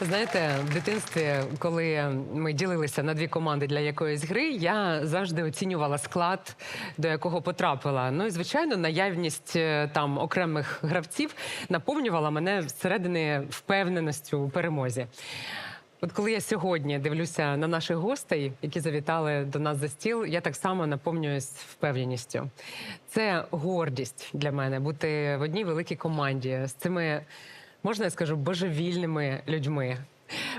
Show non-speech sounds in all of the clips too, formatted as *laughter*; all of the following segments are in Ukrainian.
Знаєте, в дитинстві, коли ми ділилися на дві команди для якоїсь гри, я завжди оцінювала склад, до якого потрапила. Ну і звичайно, наявність е, там окремих гравців наповнювала мене всередини впевненістю у перемозі. От коли я сьогодні дивлюся на наших гостей, які завітали до нас за стіл, я так само наповнююсь впевненістю. Це гордість для мене бути в одній великій команді з цими, можна я скажу, божевільними людьми.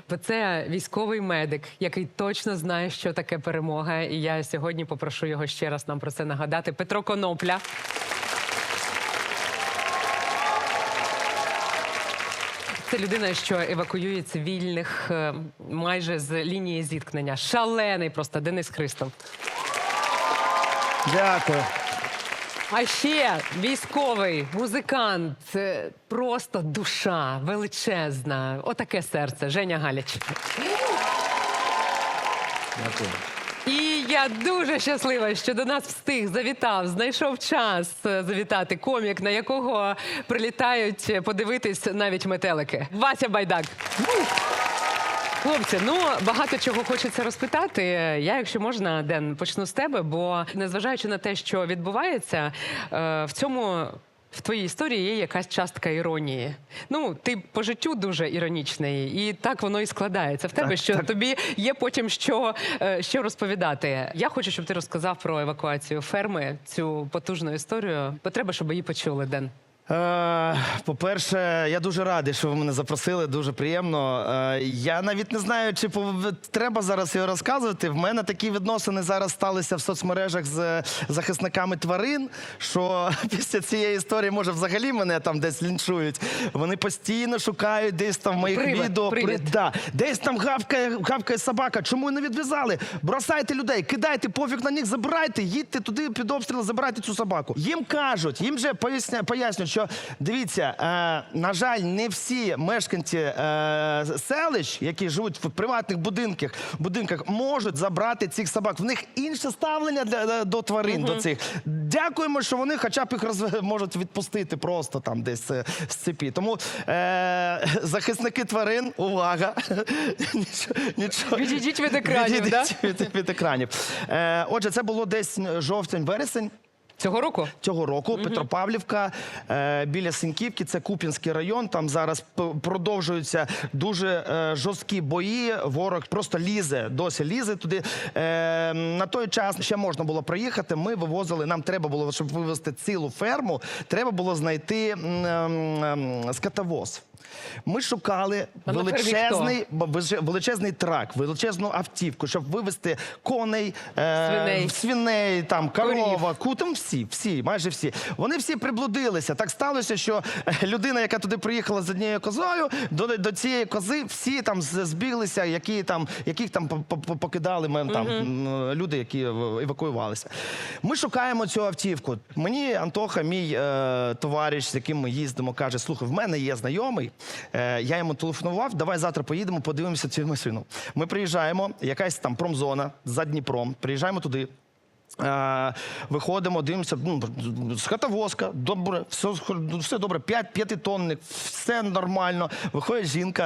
Бо це військовий медик, який точно знає, що таке перемога. І я сьогодні попрошу його ще раз нам про це нагадати. Петро Конопля. Це людина, що евакуює цивільних е, майже з лінії зіткнення. Шалений просто Денис Христов. Дякую. А ще військовий музикант, просто душа величезна. Отаке серце. Женя Галіч. Дякую. І я дуже щаслива, що до нас встиг, завітав, знайшов час е, завітати комік, на якого прилітають подивитись навіть метелики. Вася Байдак. Хлопці, ну багато чого хочеться розпитати. Я, якщо можна, Ден, почну з тебе, бо незважаючи на те, що відбувається, е, в цьому. В твоїй історії є якась частка іронії. Ну, ти по життю дуже іронічний, і так воно і складається в тебе, Так, що так. тобі є потім що, е, що розповідати. Я хочу, щоб ти розказав про евакуацію ферми, цю потужну історію. Бо треба, щоб її почули, Ден. Е, по-перше, я дуже радий, що ви мене запросили. Дуже приємно. Е, я навіть не знаю, чи треба зараз його розказувати. В мене такі відносини зараз сталися в соцмережах з захисниками тварин. Що *laughs* після цієї історії, може, взагалі мене там десь лінчують. Вони постійно шукають десь там в моїх відео. Да. Десь там гавкає, гавкає собака. Чому не відв'язали? Бросайте людей, кидайте, пофіг на них, забирайте, їдьте туди під обстріл, забирайте цю собаку. Їм кажуть, їм же пояснюють, що дивіться, е, на жаль, не всі мешканці е, селищ, які живуть в приватних будинках, будинках, можуть забрати цих собак. В них інше ставлення для, до тварин, до цих. Дякуємо, що вони хоча б їх роз... *laughs* можуть відпустити просто там десь е, з цепі. Тому е, *laughs* захисники тварин, увага! *laughs* нічого. Відійдіть від екранів, да? Відійдіть від, від екранів. Е, отже, це було десь жовтень-вересень. Цього року? Цього року Петропавлівка е, біля Синьківки, це Куп'янський район. Там зараз продовжуються дуже е, жорсткі бої. Ворог просто лізе, досі лізе туди. Е, на той час ще можна було проїхати. Ми вивозили. Нам треба було, щоб вивезти цілу ферму. Треба було знайти ем, ем, скотовоз. Ми шукали величезний, величезний трак, величезну автівку, щоб вивезти коней, е, Свиней. свиней там корова, Корів. Ку, всі, всі, майже всі. Вони всі приблудилися. Так сталося, що е, людина, яка туди приїхала з однією козою, до, до цієї кози всі там збіглися, які там, яких там по- по- покидали ми, там, люди, які евакуювалися. Ми шукаємо цю автівку. Мені Антоха, мій е, товариш, з яким ми їздимо, каже: слухай, в мене є знайомий. Е, я йому телефонував, давай завтра поїдемо, подивимося цю машину. Ми приїжджаємо, якась там промзона за Дніпром. Приїжджаємо туди. Е, виходимо, дивимося, ну, скотовозка, добре, все, все добре, п'ять, п'ятитонник, все нормально. Виходить жінка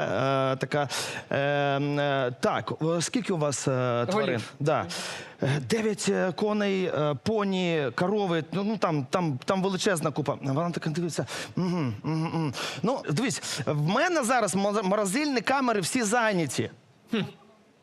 е, така. Е, так, скільки у вас е, тварин? Голів. Да. Дев'ять коней, поні, корови, ну, ну там, там, там величезна купа. Вона така дивиться. Угу, угу, угу. Ну, дивись, в мене зараз морозильні камери всі зайняті.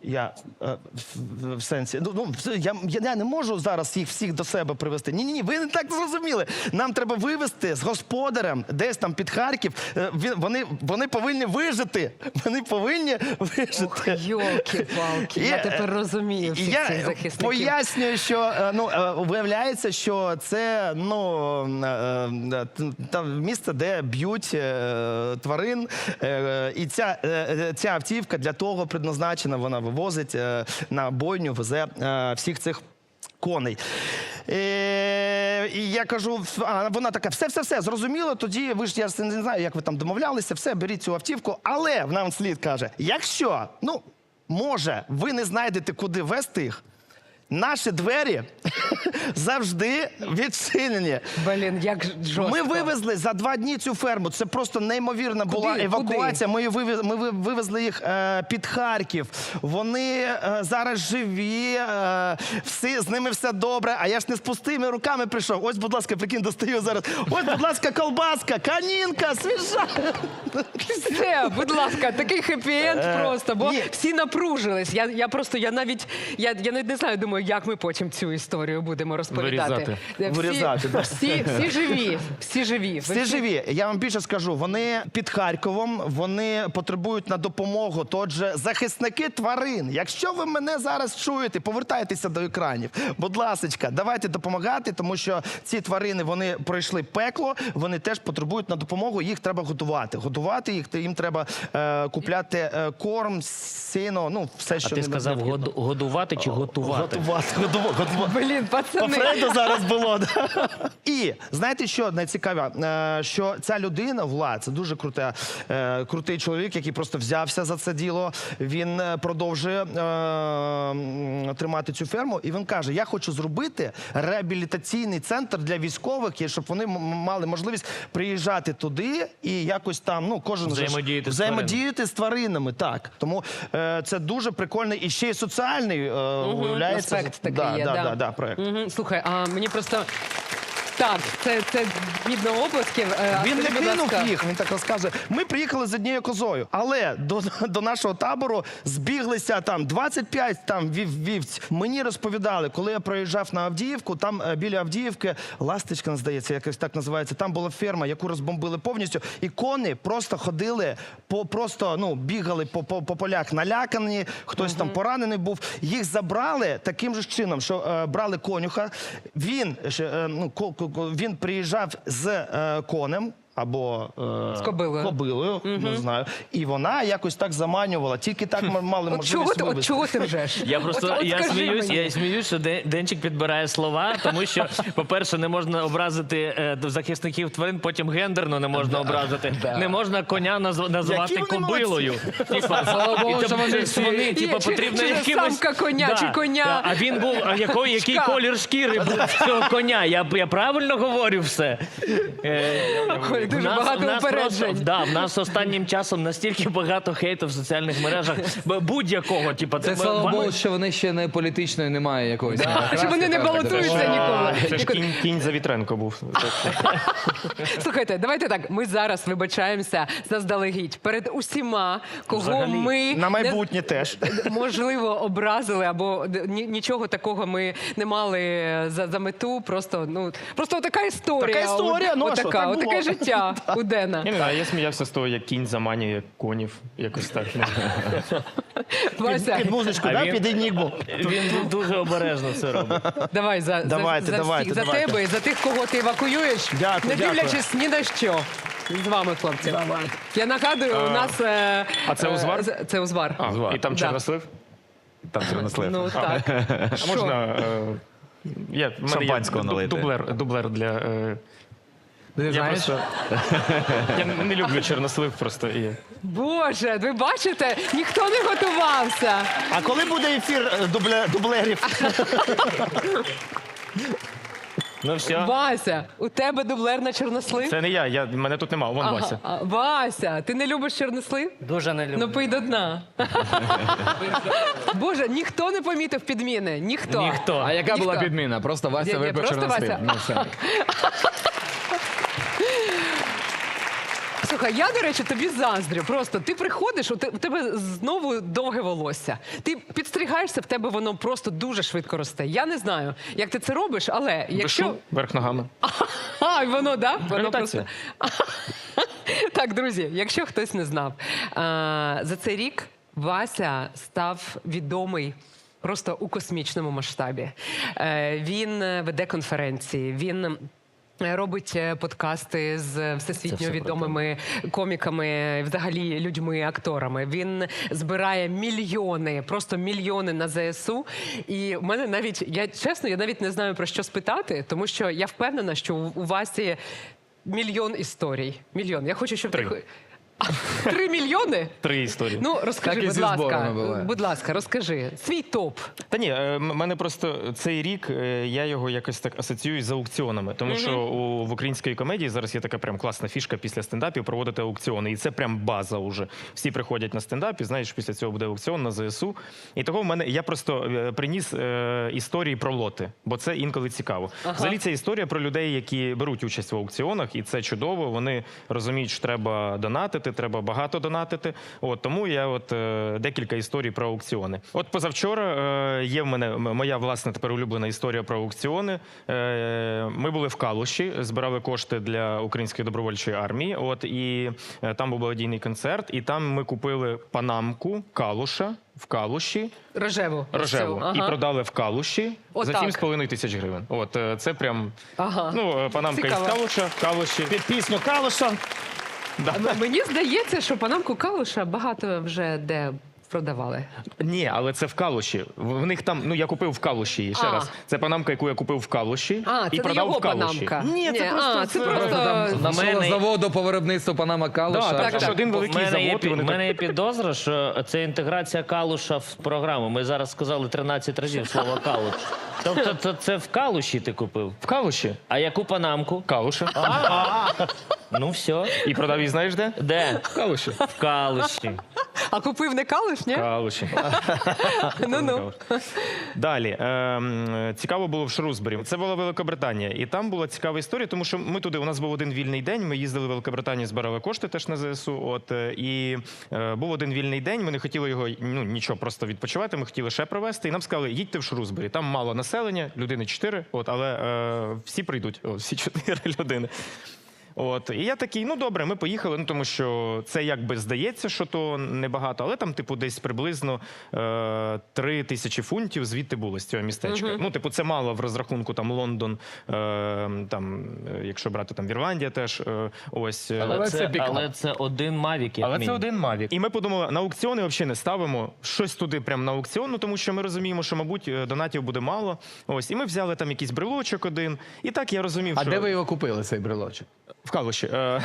Я е, в, в сенсі. Ну, ну я, я, не можу зараз їх всіх до себе привезти. Ні, ні, ні, ви не так зрозуміли. Нам треба вивезти з господарем десь там під Харків. Е, він- Вони, вони повинні вижити. Вони повинні вижити. Ох, йолки-палки, І, я е, тепер розумію всіх я цих захисників. пояснюю, що ну виявляється, що це ну там місце, де б'ють тварин, і ця, ця автівка для того предназначена. Вона вивозить е, на бойню, везе е, всіх цих. Коней. Е, і я кажу, а вона така, все, все, все, зрозуміло. Тоді ви ж я не знаю, як ви там домовлялися, все, беріть цю автівку. Але в нам слід каже: якщо, ну, може, ви не знайдете, куди вести їх, Наші двері *laughs* завжди відчинені. Блін, як жорстко. Ми вивезли за два дні цю ферму. Це просто неймовірна була Куди? евакуація. Ми, вивез, ми вивезли їх е, під Харків. Вони е, зараз живі, е, всі, з ними все добре. А я ж не з пустими руками прийшов. Ось, будь ласка, прикинь, достаю зараз. Ось, будь ласка, колбаска, канінка, свіжа. Все, будь ласка, такий хеппі-енд просто, бо ні. всі напружились. Я, я просто, я навіть, я, я навіть не знаю, думаю, як ми потім цю історію будемо розповідати. Вирізати. Всі, Вирізати, да. всі, всі живі, всі живі. Всі живі. Я вам більше скажу. Вони під Харковом, вони потребують на допомогу. Отже, захисники тварин. Якщо ви мене зараз чуєте, повертайтеся до екранів. Будь ласка, давайте допомагати, тому що ці тварини вони пройшли пекло. Вони теж потребують на допомогу. Їх треба готувати. Готувати їх їм треба е, купляти е, корм, сіно. Ну все, що А ти сказав необхідно. годувати чи готувати? Готувати, готувати. Блін, По пацани. Фреду зараз було. Да? І знаєте, що найцікаве? Е, Що ця людина, Влад, це дуже круте, е, крутий чоловік, який просто взявся за це діло. Він е, продовжує е, тримати цю ферму. І він каже: Я хочу зробити реабілітаційний центр для військових, і щоб вони мали можливість приїжджати туди і якось там, ну кожен ж Взаємодіяти з взаємодіяти з тваринами. Так тому е, це дуже прикольний і ще й соціальний е, виявляється. Аспект такий да, є, да, да. да, да, проект. Угу. Слухай, а мені просто. Так, це, це бідна оплесків. Е, а Він не будь кинув ласка, їх, він так розказує. Ми приїхали з однією козою, але до, до нашого табору збіглися там 25 там вів, вівць. Мені розповідали, коли я проїжджав на Авдіївку, там е, біля Авдіївки, ласточка, здається, якось так називається. Там була ферма, яку розбомбили повністю, і коні просто ходили по просто ну бігали по, по, по полях налякані. Хтось там поранений був. Їх забрали таким же ж чином, що е, брали конюха. Він ще, е, ну ко- ко- ко- він приїжджав з е, конем. Або е, З кобилою. кобилою, не знаю. І вона якось так заманювала. Тільки так ми мали чого, можливість ти, от вивезти. чого ти ржеш? Я просто От- от я скажи сміюсь, мені. я сміюсь, що Де- Денчик підбирає слова, тому що, по-перше, не можна образити е, до захисників тварин, потім гендерно не можна образити. Не можна коня назв- назвати Які вони кобилою. Типа, *laughs* Богу, і що тому вони чи- потрібно чи якимось... самка коня, чи коня. А він був, а який, який колір шкіри був в цього коня? Я, я правильно говорю все? Е, дуже нас- багато нас упереджень. просто- Да, в нас останнім часом настільки багато хейту в соціальних мережах, будь-якого, типу, Це м- слава ва- Богу, що вони ще не політичної немає якоїсь. Що вони не балотуються ніколи. Це ж кінь, кінь за вітренко був. *laughs* Слухайте, давайте так. Ми зараз вибачаємося заздалегідь перед усіма, кого Взагалі. ми На майбутнє теж. можливо образили, або нічого такого ми не мали за, за мету. Просто ну просто така історія. Така історія, ну, а що, так отаке життя у Дена. Я не знаю, я сміявся з того, як кінь заманює конів. Якось так. ну. *laughs* Вася, Під музичку, А да? він- під енігму. *laughs* Він дуже обережно це робить. давай за, Давайте, за, за давайте, всіх, за давайте. тебе і за тих, кого ти евакуюєш, Дякую, не дякую. дивлячись ні на що. З вами, хлопці. Я нагадую, у нас е, А це е, узвар? з- Це узвар. А, і там Да. чорнослив? Там чорнослив. Ну так. А Що? можна. е, Я, в мене Шампанського ду- налити. дублер, дублер для. е, Ти Я знаєш? просто. *laughs* Я не люблю чорнослив просто. І... Боже, ви бачите, ніхто не готувався. А коли буде ефір е, дубле- дублерів? *laughs* Ну все. Вася, у тебе дублер на чорнослив? Це не я, я мене тут нема, вон Вася. а, Вася, ти не любиш чорнослив? Дуже не люблю. Ну пий до дна. *laughs* Боже, ніхто не помітив підміни. Ніхто. Ніхто. А яка була Ніхто. підміна? Просто Ні, Вася ні, випив просто чорнослив. Вася. Ну все. Слухай, я, до речі, тобі заздрю. Просто ти приходиш, у те- у тебе знову довге волосся. Ти підстрігаєшся, в тебе воно просто дуже швидко росте. Я не знаю, як ти це робиш, але якщо. Якщо... Верх ногами. А, і воно, да? Воно Гравітація. просто... *laughs* так, друзі, якщо хтось не знав, а, за цей рік Вася став відомий. Просто у космічному масштабі. Е, Він е, веде конференції, він робить е, подкасти з всесвітньо відомими коміками, взагалі людьми, акторами. Він збирає мільйони, просто мільйони на ЗСУ. І в мене навіть я чесно, я навіть не знаю про що спитати, тому що я впевнена, що у вас є мільйон історій. Мільйон. Я хочу, щоб ти Три. хо- Три мільйони? Три історії. Ну розкажи, Так і будь зі ласка. зборами буває. Будь ласка, розкажи свій топ. Та ні, е, м- мене просто цей рік е, я його якось так асоціюю з аукціонами. Тому що у, в українській комедії зараз є така прям класна фішка після стендапів проводити аукціони. І це прям база уже. Всі приходять на стендап і знаєш, після цього буде аукціон на ЗСУ. І того в мене я просто е, приніс е, історії про лоти, бо це інколи цікаво. Взагалі це історія про людей, які беруть участь в аукціонах, і це чудово. Вони розуміють, що треба донатити, треба багато донатити. От тому я от е, декілька історій про аукціони. От позавчора е, є в мене моя власна тепер улюблена історія про аукціони. Е, ми були в Калуші, збирали кошти для української добровольчої армії. От і е, там був благодійний концерт, і там ми купили панамку Калуша в Калуші. Рожеву. Рожеву Ага. і продали в Калуші за Отак. 7,5 тисяч гривень. От це прям Ага. ну панамка Цікаво. із Калуша, Калуші. Під пісню Калуша. М- Мені здається, що панамку калуша багато вже де продавали. Ні, але це в Калуші. В них там, ну я купив в Калуші її, ще А. раз. Це панамка, яку я купив в Калуші А, і це не продав його в Калуші. панамка. Ні, це просто а, це це- просто Нашого мене- заводу по виробництву Панама Калуша. Да, так, так. що один В великий мене, є, завод, і пі- вони в так- мене є підозра, що це інтеграція калуша в програму. Ми зараз сказали 13 разів слово калуш. Тобто це, це в калуші ти купив. в Калуші. А яку панамку? Калуша. Ну все. І продав її, знаєш де? Де? В Калуші. В калуші. А купив не калуш, ні? Калуші. Ну ну. Далі ем, цікаво було в Шрусбері. Це була Великобританія, і там була цікава історія, тому що ми туди. У нас був один вільний день. Ми їздили в Великобританію, збирали кошти теж на ЗСУ. От е, і е, був один вільний день. Ми не хотіли його ну нічого просто відпочивати. Ми хотіли ще провести. І нам сказали, їдьте в Шрусбері. Там мало населення, людини чотири. От, але е, всі прийдуть. От, всі чотири *laughs* людини. От і я такий, ну добре, ми поїхали. Ну тому що це якби здається, що то небагато, але там, типу, десь приблизно е, три тисячі фунтів звідти було з цього містечка. Ну, типу, це мало в розрахунку там Лондон, е, там, е, якщо брати там Ірландія, теж е, ось. Але, Але це, це але це один мавік. як але це один Mavic. І ми подумали, на аукціони взагалі не ставимо щось туди, прямо на аукціон, ну, тому що ми розуміємо, що, мабуть, е, донатів буде мало. Ось, і ми взяли там якийсь брелочок один. І так я розумів, А що де ви його купили, цей брелочок? В Калуші. Е.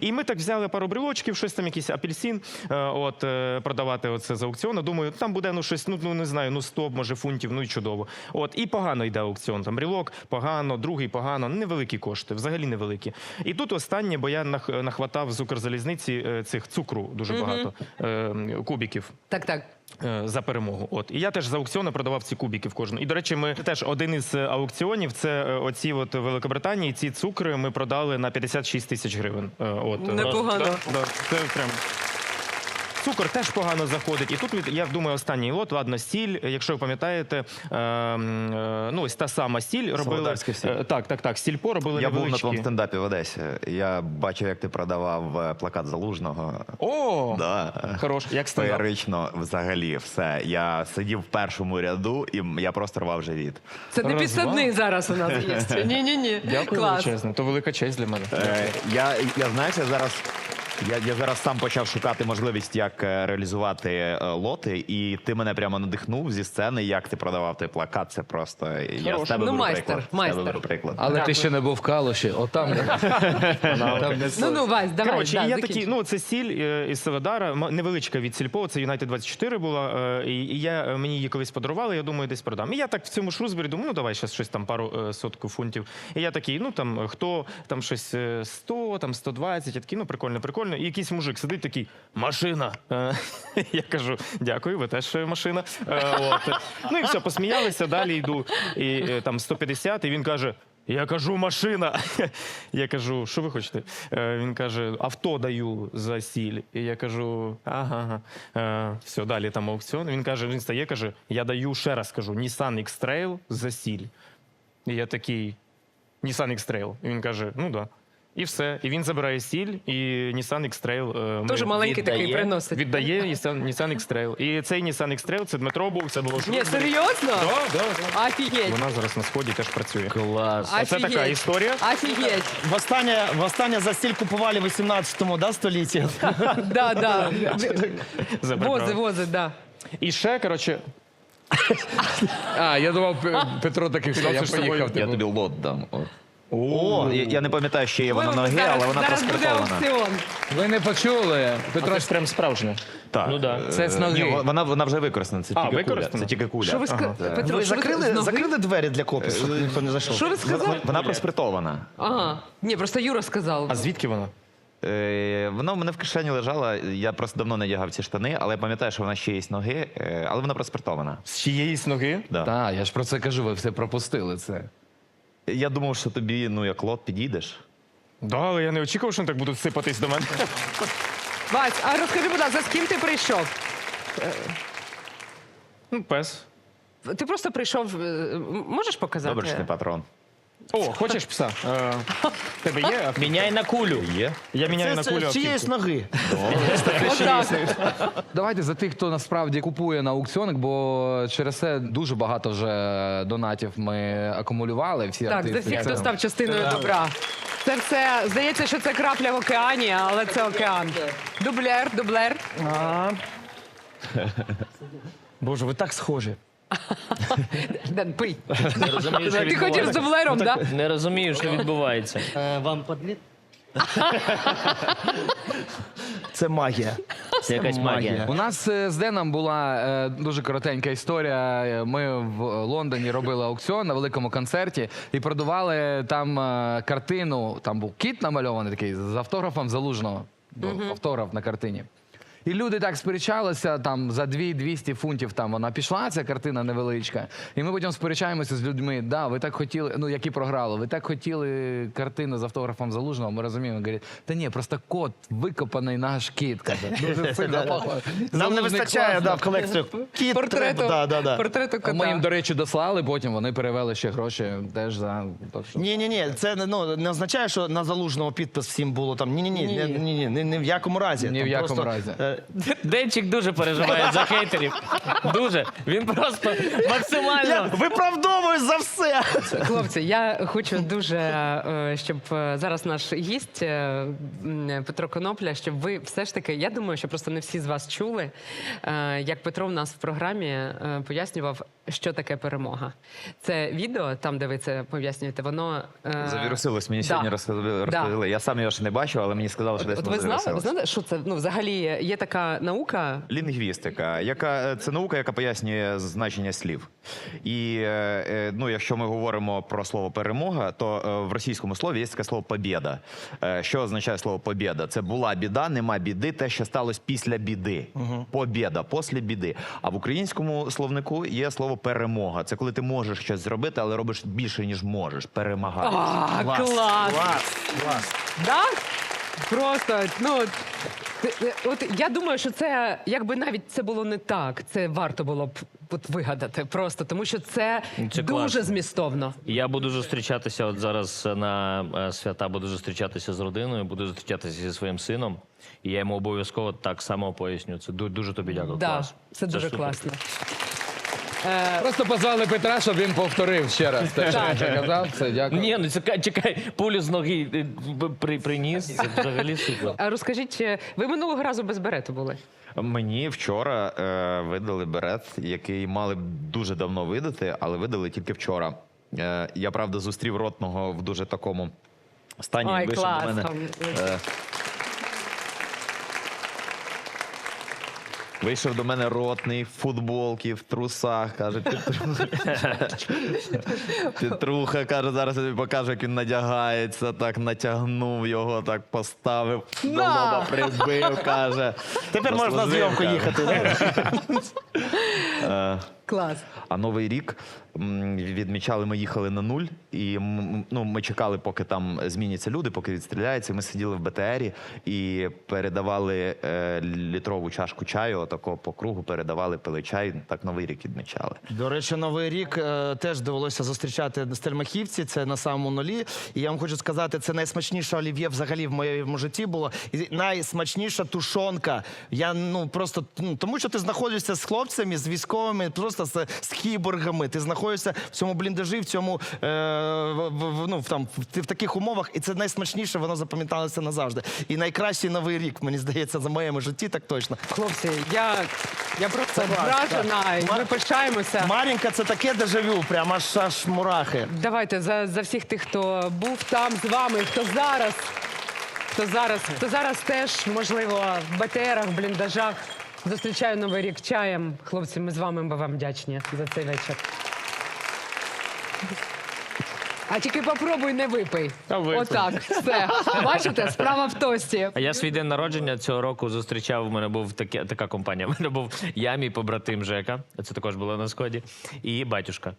І ми так взяли пару брелочків, щось там, якийсь апельсин, е, от е, продавати оце з аукціону. Думаю, там буде ну щось, ну, ну не знаю, ну 100, може фунтів, ну і чудово. От і погано йде аукціон. Там брелок погано, другий погано, невеликі кошти, взагалі невеликі. І тут останнє, бо я нах- нахватав з Укрзалізниці е, цих цукру дуже багато е, кубіків. Так, так. Е, за перемогу. От і я теж з аукціону продавав ці кубики в кожну. І до речі, ми теж один із е, аукціонів. Це е, оці от Великобританії. Ці цукри ми продали на 56 тисяч гривень. От Непогано. Да, да, це прям. Цукор теж погано заходить. І тут я думаю, останній лот, ладно, сіль. Якщо ви пам'ятаєте, е, м, е, ну ось та сама сіль робили. Солодарська сіль. Е, Так, так, так. Сільпо робили Я був на твоєму стендапі в Одесі. Я бачив, як ти продавав е, плакат залужного. О, Да. хорош. Як стендап? Феєрично взагалі все. Я сидів в першому ряду і я просто рвав живіт. Це не підсадний зараз у нас є. Ні, ні, ні. Дякую Клас. величезно. То велика честь для мене. Е, я, я знаєш, я зараз. Я, я зараз сам почав шукати можливість, як е, реалізувати е, лоти, і ти мене прямо надихнув зі сцени, як ти продавав той плакат. Це просто я з тебе Ну, беру майстер, приклад. З майстер. тебе беру приклад. Але Дякую. ти ще не був в Калуші. Отам. не Ну, ну, Вась, давай. Коротше, да, я такий, ну це сіль е, із Селедара, м- невеличка від Сільпо, це United 24 була. І, я мені її колись подарували, я думаю, десь продам. І я так в цьому шрузбері думаю, ну давай щас щось там пару сотку фунтів. І я такий, ну там хто там щось е, 100, там 120, я такий, ну прикольно, прикольно. І якийсь мужик сидить такий, машина. Е, *laughs* Я кажу, дякую, ви теж машина. Е, От. Ну і все, посміялися, далі йду. І е, там 150, і він каже. Я кажу, машина. *laughs* Я кажу, що ви хочете? Він каже, авто даю за сіль. І я кажу, ага, ага. Все, далі там аукціон. Він каже, він стає, каже, я даю ще раз кажу, Nissan X-Trail за сіль. І я такий, Nissan X-Trail. І він каже, ну да. І все. І він забирає сіль, і Nissan X-Trail. е, Дуже маленький такий приносить. Віддає Nissan, X-Trail. І цей Nissan X-Trail, це Дмитро був, це було Ні, серйозно? Да, да, да. Офігеть. Вона зараз на сході теж працює. Клас. Це така історія. Офігеть. Востаннє, востаннє за стіль купували в 18-му да, столітті. *laughs* Да, да. Вози, вози, да. І ще, коротше, *laughs* А, я думав, Петро такий, все, я поїхав. Я типу. тобі лот дам. О. О, я, я не пам'ятаю, ще є вона Ой, ноги, але вона зараз буде аукціон. Ви не почули? Петро, Це ж прям справжнє. Так. Ну да. Це з Е, ноги. Ні, вона, вона вже використана. Це А, тільки куля. Це тільки куля. Що ви ска- Петро, Ви що закрили, ноги? закрили двері для копу, щоб ніхто не зайшов? Що ви сказали? Вона проспиртована. Ага. Ні, просто Юра сказав. А звідки вона? Е, вона в мене в кишені лежала. Я просто давно не одягав ці штани, але я пам'ятаю, що вона ще є з ноги, е, але вона проспиртована. З чиєїсь ноги? Да. Так, я ж про це кажу, ви все пропустили це. Я думав, що тобі, ну як лот, підійдеш. Да, але я не очікував, що вони так будуть сипатись до мене. *laughs* Вась, а розкажи, будь ласка, з ким ти прийшов? Ну, пес. Ти просто прийшов. е, Можеш показати? Добре, що не патрон. О, хочеш пса? Е, тебе є? Міняй на кулю. Є. Я міняю Це, на це кулю з чиєїсь автівку. ноги. *laughs* Давайте за тих, хто насправді купує на аукціонах, бо через це дуже багато вже донатів ми акумулювали. Всі Так, за артисти. всіх, хто Це- став частиною добра. Це все здається, що це крапля в океані, але це океан. Дублер, дублер. Боже, ви так схожі. Ден, пий. Не розумію, що Ти хотів з відбувається. дублером, так? Не розумію, що відбувається. Вам подліт? Це магія. Це якась магія. У нас е, з Деном була е, дуже коротенька історія. Е, Ми в Лондоні робили аукціон на великому концерті і продавали там е, картину. Там був кіт намальований такий з автографом залужного. Був Автограф на картині. І люди так сперечалися там за 2-200 фунтів. Там вона пішла, ця картина невеличка. І ми потім сперечаємося з людьми. Да, ви так хотіли, ну які програли, ви так хотіли картину з автографом залужного. Ми розуміємо. Говорять, та ні, просто кот викопаний наш кіт. Каже, дуже сильно похоже. Нам не вистачає да, в колекцію. Кіт Портрету. Да, да, да. портрету А Ми їм, до речі, дослали, потім вони перевели ще гроші теж за. Ні, ні, ні, це не- ну, не означає, що на залужного підпис всім було там. Ні, ні, ні, ні, ні, ні, ні, ні в якому разі. Ні в якому разі. Денчик дуже переживає за хейтерів. Дуже. Він просто Я максимально. виправдовую за все. Хлопці, я хочу дуже, е, щоб е, зараз наш гість е, м, Петро Конопля, щоб ви все ж таки, я думаю, що просто не всі з вас чули, е, як Петро в нас в програмі е, пояснював, що таке перемога. Це відео, там, де ви це пояснюєте, воно е, Завірусилось, мені да. сьогодні розповіли. розповіли. Я сам його ще не бачив, але мені сказали, що десь От воно ви знали, ви завірусилось. що це ну взагалі є така наука. Лінгвістика, яка це наука, яка пояснює значення слів. І е, е, ну, якщо ми говоримо про слово перемога, то е, в російському слові є таке слово побєда. Е, що означає слово побєда? Це була біда, нема біди, те, що сталося після біди. Побєда, після біди. А в українському словнику є слово перемога. Це коли ти можеш щось зробити, але робиш більше, ніж можеш. Перемагаєш. А, клас! Клас, клас. Да? Просто, ну. От я думаю, що це, якби навіть це було не так, це варто було б от вигадати просто, тому що це, Це дуже класно. змістовно. Я буду зустрічатися от зараз на е, свята, буду зустрічатися з родиною, буду зустрічатися зі своїм сином. І я йому обов'язково так само поясню. Це дуже тобі дякую. Да, Клас. це дуже супер. класно. Просто позвали Петра, щоб він повторив ще раз. Те, що він вже казав, це дякую. Ні, ну чекай, чекай, пулю з ноги е, б- при, приніс. Це взагалі супер. А розкажіть, е, ви минулого разу без берету були? Мені вчора е, видали берет, який мали б дуже давно видати, але видали тільки вчора. Е, я правда зустрів ротного в дуже такому стані. Ой, він вийшов клас. до мене. там. Е, Вийшов до мене ротний в футболці, в трусах. Каже, Петруха. Петруха каже, зараз я тобі покажу, як він надягається. Так натягнув його, так поставив, до лоба прибив, каже. Тепер можна на зйомку їхати. да? *laughs* Клас. А новий рік м, відмічали, ми їхали на нуль, і м, ну, ми чекали, поки там зміняться люди, поки відстріляються. Ми сиділи в БТРі і передавали е, літрову чашку чаю, отако по кругу передавали, пили чай. Так новий рік відмічали. До речі, новий рік е, теж довелося зустрічати в Стельмахівці. Це на самому нулі. І я вам хочу сказати, це найсмачніше олів'є взагалі в моєму житті було. І найсмачніша тушонка. Я ну просто ну, тому, що ти знаходишся з хлопцями, з військовими, просто просто з, з кіборгами. Ти знаходишся в цьому бліндажі, в цьому е, в, в- ну, в, там, в, в таких умовах, і це найсмачніше, воно запам'яталося назавжди. І найкращий новий рік, мені здається, за моєму житті, так точно. Хлопці, я, я просто Це клас, вражена, і ми пишаємося. Марінка, це таке дежавю, прямо аж аж мурахи. Давайте за, за всіх тих, хто був там з вами, хто зараз, хто зараз, хто зараз теж, можливо, в БТРах, в бліндажах. Зустрічаю новий рік чаєм. Хлопці, ми з вами ми вам вдячні за цей вечір. А тільки попробуй не випий. Та випий. Отак, все. Бачите, справа в тості. А я свій день народження цього року зустрічав. У мене був таке, така компанія. *laughs* У мене був я, мій побратим Жека. Це також було на сході, і батюшка.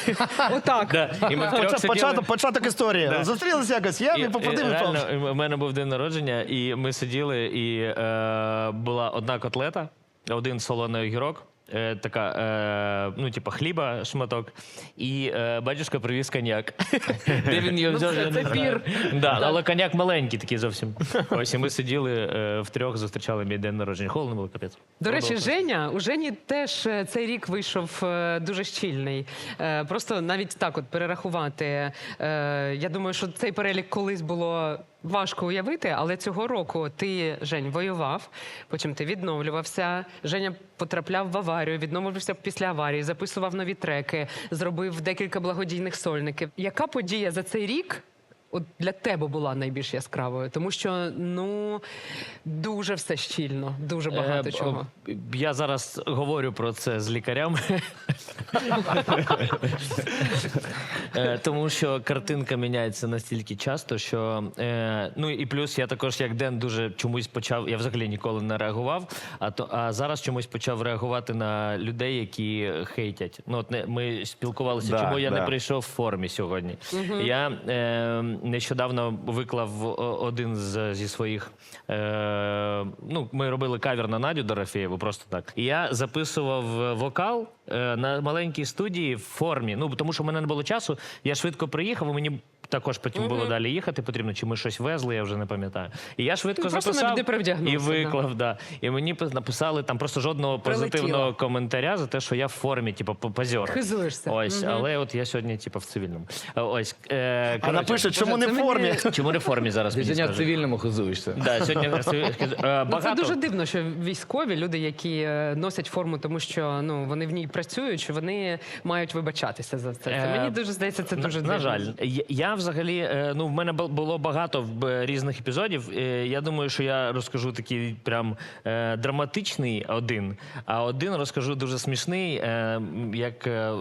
*laughs* Отак. Да. І ми втрьох Поча- сиділи. Початок, початок історії. Да. Зустрілися якось, я І, і, реально, пав. у мене був день народження, і ми сиділи, і е, була одна котлета, один солоний огірок. Е, така, е, ну, типу, хліба, шматок, і е, батюшка привіз коньяк. Де він його взяв? я це не знаю. пір. Да, але коньяк маленький такий зовсім. *laughs* Ось і ми сиділи е, втрьох, зустрічали мій день народження. Холодно було капець. До речі, Женя, у Жені теж е, цей рік вийшов е, дуже щільний. Е, Просто навіть так, от перерахувати. е, Я думаю, що цей перелік колись було важко уявити, але цього року ти, Жень, воював, потім ти відновлювався. Женя потрапляв в аварію, відновлювався після аварії, записував нові треки, зробив декілька благодійних сольників. Яка подія за цей рік? От для тебе була найбільш яскравою, тому що ну дуже все щільно, дуже багато Е, чого. е, Я зараз говорю про це з лікарями. Е, Тому що картинка міняється настільки часто, що е, ну і плюс я також як Ден дуже чомусь почав. Я взагалі ніколи не реагував. А то а зараз чомусь почав реагувати на людей, які хейтять. Ну от не ми спілкувалися, Да, чому я не прийшов в формі сьогодні. Я е, нещодавно виклав один з, зі своїх. Е, ну, ми робили кавер на Надю Дорофєєву, просто так. І я записував вокал е, на маленькій студії в формі. Ну, тому що в мене не було часу. Я швидко приїхав, і мені. Також потім було далі їхати потрібно, чи ми щось везли, я вже не пам'ятаю. І я швидко Ну, просто записав не і да. виклав, да. І мені пис- написали там просто жодного Прилетіло. позитивного коментаря за те, що я в формі, типу, позор. Хизуєшся. Ось, але от я сьогодні, типу, в цивільному. Е, Ось, е, А коротше, напишуть, чому не в формі. *laughs* Чому не в формі зараз? Ти мені сьогодні в скажуть? цивільному хизуєшся. Да, сьогодні е, Ну, багато. це дуже дивно, що військові люди, які е, носять форму, тому що ну вони в ній працюють, що вони мають вибачатися за це. Це Е, Мені дуже здається, це дуже на, на жаль, я, я взагалі, е, ну в мене було багато в- різних епізодів. Е, Я думаю, що я розкажу такий прям е, драматичний один, а один розкажу дуже смішний, е, як е,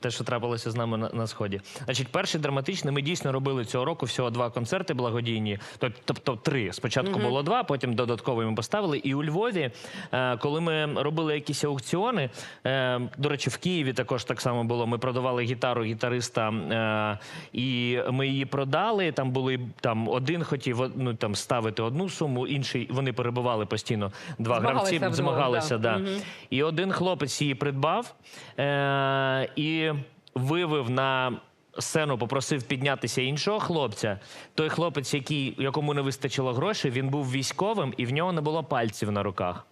те, що трапилося з нами на, сході. Значить, перший драматичний. Ми дійсно робили цього року всього два концерти благодійні, тоб- тобто три. Спочатку було два, потім додатково ми поставили. І у Львові, е, коли ми робили якісь аукціони, е, до речі, в Києві також так само було. Ми продавали гітару гітариста, е, і ми її продали. Там були там один хотів ну, там ставити одну суму, інший вони перебували постійно. Два Змагалися гравці змагалися. да. Да. І один хлопець її придбав е, і вивив на. Сцену попросив піднятися іншого хлопця. Той хлопець, який, якому не вистачило грошей, він був військовим і в нього не було пальців на руках.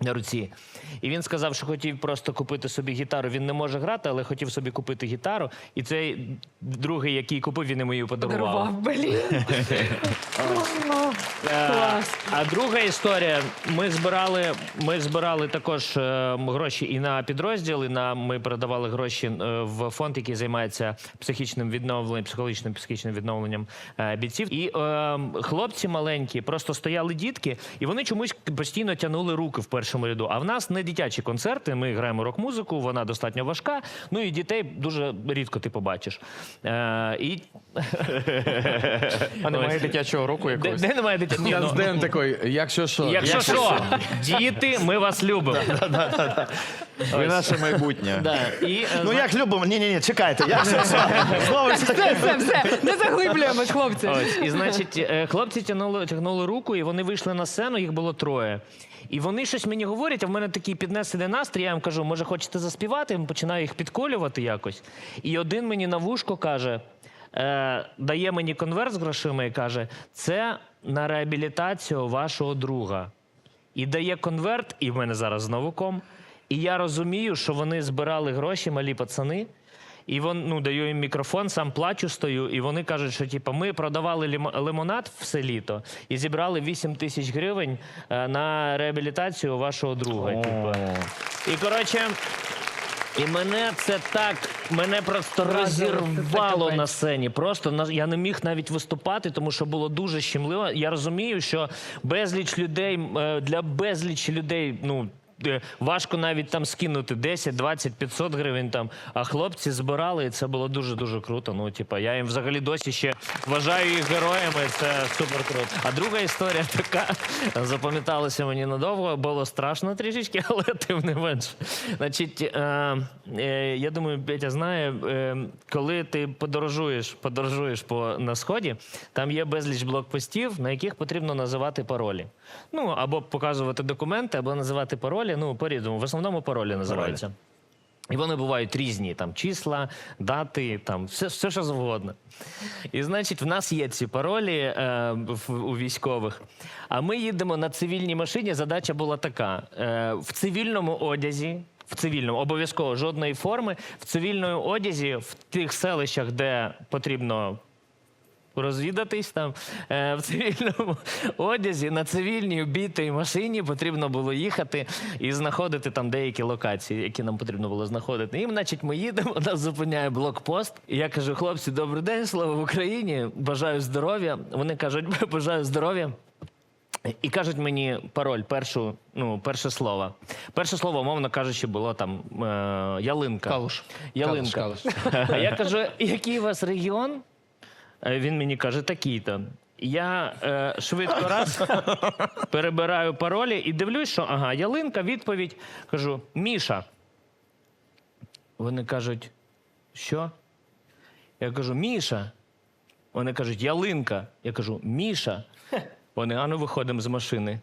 На руці. І він сказав, що хотів просто купити собі гітару. Він не може грати, але хотів собі купити гітару. І цей другий, який купив, він йому її подарував. Дарував, блін. Е, Клас. А друга історія. Ми збирали, ми збирали також е, гроші і на підрозділ, і на ми передавали гроші е, в фонд, який займається психічним відновленням, психологічним психічним відновленням е, бійців. І е, хлопці маленькі просто стояли дітки, і вони чомусь постійно тягнули руки в першому ряду. А в нас не дитячі концерти. Ми граємо рок-музику, вона достатньо важка. Ну і дітей дуже рідко ти побачиш. Е, і... *laughs* А немає дитячого року якогось? де немає дитячого? Зараз Ден такий, якщо що. Якщо що, діти, ми вас любимо. *laughs* Ви наше майбутнє. *laughs* Да. І, е, Ну зна- як любимо? Ні, ні, ні, чекайте. Все, все. Все, все, все, не заглиблюємось, хлопці. Ось, і значить, е, хлопці тягнули, тягнули руку, і вони вийшли на сцену, їх було троє. І вони щось мені говорять, а в мене такий піднесений настрій. Я їм кажу, може, хочете заспівати? Я починаю їх підколювати якось. І один мені на вушко каже: е, дає мені конверт з грошима і каже: це на реабілітацію вашого друга. І дає конверт, і в мене зараз знову ком. І я розумію, що вони збирали гроші, малі пацани. І вон, ну, даю їм мікрофон, сам плачу стою, і вони кажуть, що типу, ми продавали лимонад все літо і зібрали 8 тисяч гривень е, на реабілітацію вашого друга. Типу. І коротше, і мене це так, мене просто розірвало на сцені. Просто я не міг навіть виступати, тому що було дуже щемливо. Я розумію, що безліч людей е, для безлічі людей, ну. Е, Важко навіть там скинути 10, 20, 500 гривень там. А хлопці збирали, і це було дуже дуже круто. Ну, типа, я їм взагалі досі ще вважаю їх героями. Це супер круто. А друга історія така запам'яталася мені надовго. Було страшно трішечки, *laughs* але тим не менш. Значить, е, е, я думаю, Петя знає, коли ти подорожуєш, подорожуєш по на сході, там є безліч блокпостів, на яких потрібно називати паролі. Ну або показувати документи, або називати паролі. Ну, по-різному. В основному паролі називаються. І вони бувають різні, там числа, дати, там все, все що завгодно. І значить, в нас є ці паролі е, в, у військових. А ми їдемо на цивільній машині. Задача була така: е, в цивільному одязі. В цивільному обов'язково жодної форми. В цивільному одязі, в тих селищах, де потрібно розвідатись там е, в цивільному *laughs* одязі на цивільній обітій машині потрібно було їхати і знаходити там деякі локації, які нам потрібно було знаходити. І, значить, ми їдемо, *laughs* нас зупиняє блокпост. І я кажу: хлопці, добрий день, слава в Україні! Бажаю здоров'я. Вони кажуть, бажаю здоров'я. І кажуть мені пароль, першу, ну, перше слово. Перше слово, умовно кажучи, було там е, ялинка. Калуш. Ялинка. Калуш, *laughs* А я кажу, який у вас регіон? Е, Він мені каже, такий-то. Я е, швидко раз *laughs* перебираю паролі і дивлюсь, що ага, ялинка, відповідь. Кажу, Міша. Вони кажуть, що? Я кажу, Міша. Вони кажуть, ялинка. Я кажу, Міша. *laughs* Вони, а ну виходимо з машини.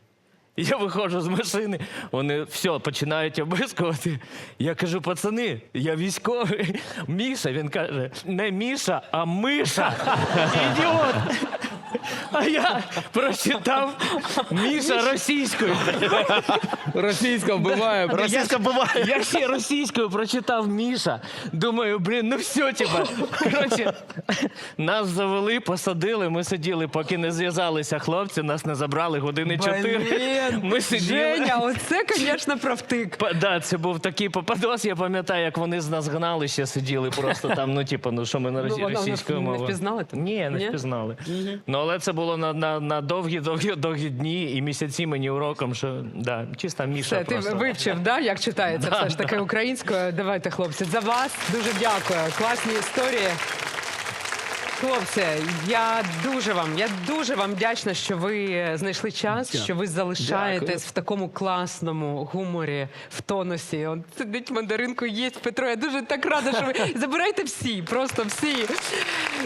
Я виходжу з машини, вони все починають обискувати. Я кажу, пацани, я військовий. Міша, він каже, не Міша, а Миша. *laughs* Ідіот. А я прочитав Міша російською. Російська вбиває. Російська буває. Я ще російською прочитав Міша. Думаю, блін, ну все, типа. Коротше, нас завели, посадили. Ми сиділи, поки не зв'язалися хлопці, нас не забрали години чотири. Ми сиділи. Женя, оце, звісно, правтик. Па- Да, це був такий попадос. Я пам'ятаю, як вони з нас гнали, ще сиділи просто там. Ну, типу, ну що ми на Ну, росі... вона не російською не мовою. впізнали тебе? Ні, не Ні? впізнали. Ну, але це було на, на, на довгі, довгі, довгі дні і місяці мені уроком, що да, чиста Міша Все, ти вивчив, да, як читається *laughs* все ж таки українською. Давайте, хлопці, за вас дуже дякую. Класні історії. Хлопці, я дуже вам, я дуже вам вдячна, що ви знайшли час, що ви залишаєтесь в такому класному гуморі, в тонусі. Он сидить мандаринку, їсть Петро. Я дуже так рада, що ви *laughs* забирайте всі, просто всі.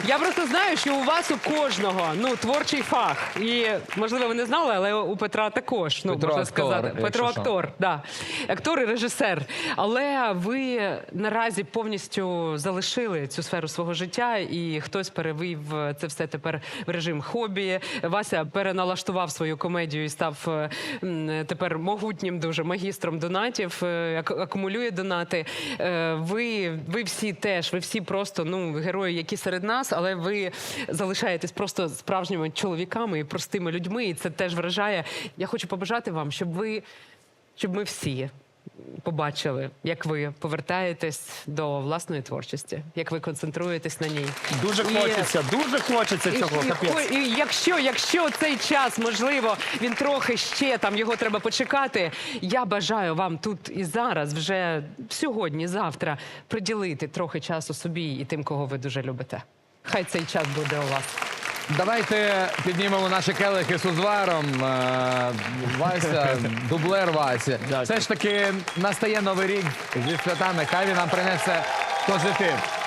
Я просто знаю, що у вас у кожного ну творчий фах. І можливо, ви не знали, але у Петра також. Ну Петро можна актор, сказати, Петро що. актор, да. актор і режисер. Але ви наразі повністю залишили цю сферу свого життя, і хтось перевів це все тепер в режим хобі. Вася переналаштував свою комедію і став е, тепер могутнім дуже магістром донатів, е, акумулює донати. Е, Ви, ви всі теж, ви всі просто ну герої, які серед нас, але ви залишаєтесь просто справжніми чоловіками і простими людьми, і це теж вражає. Я хочу побажати вам, щоб ви щоб ми всі побачили, як ви повертаєтесь до власної творчості, як ви концентруєтесь на ній. Дуже І- хочеться, дуже хочеться І, цього. і, капець. і якщо, якщо цей час, можливо, він трохи ще там його треба почекати. Я бажаю вам тут і зараз, вже сьогодні, завтра, приділити трохи часу собі і тим, кого ви дуже любите. Хай цей час буде у вас. Давайте піднімемо наші келихи з узваром. Е, Вася, *laughs* дублер Вася. Все ж таки настає новий рік зі святами. Хай він нам принесе позитив.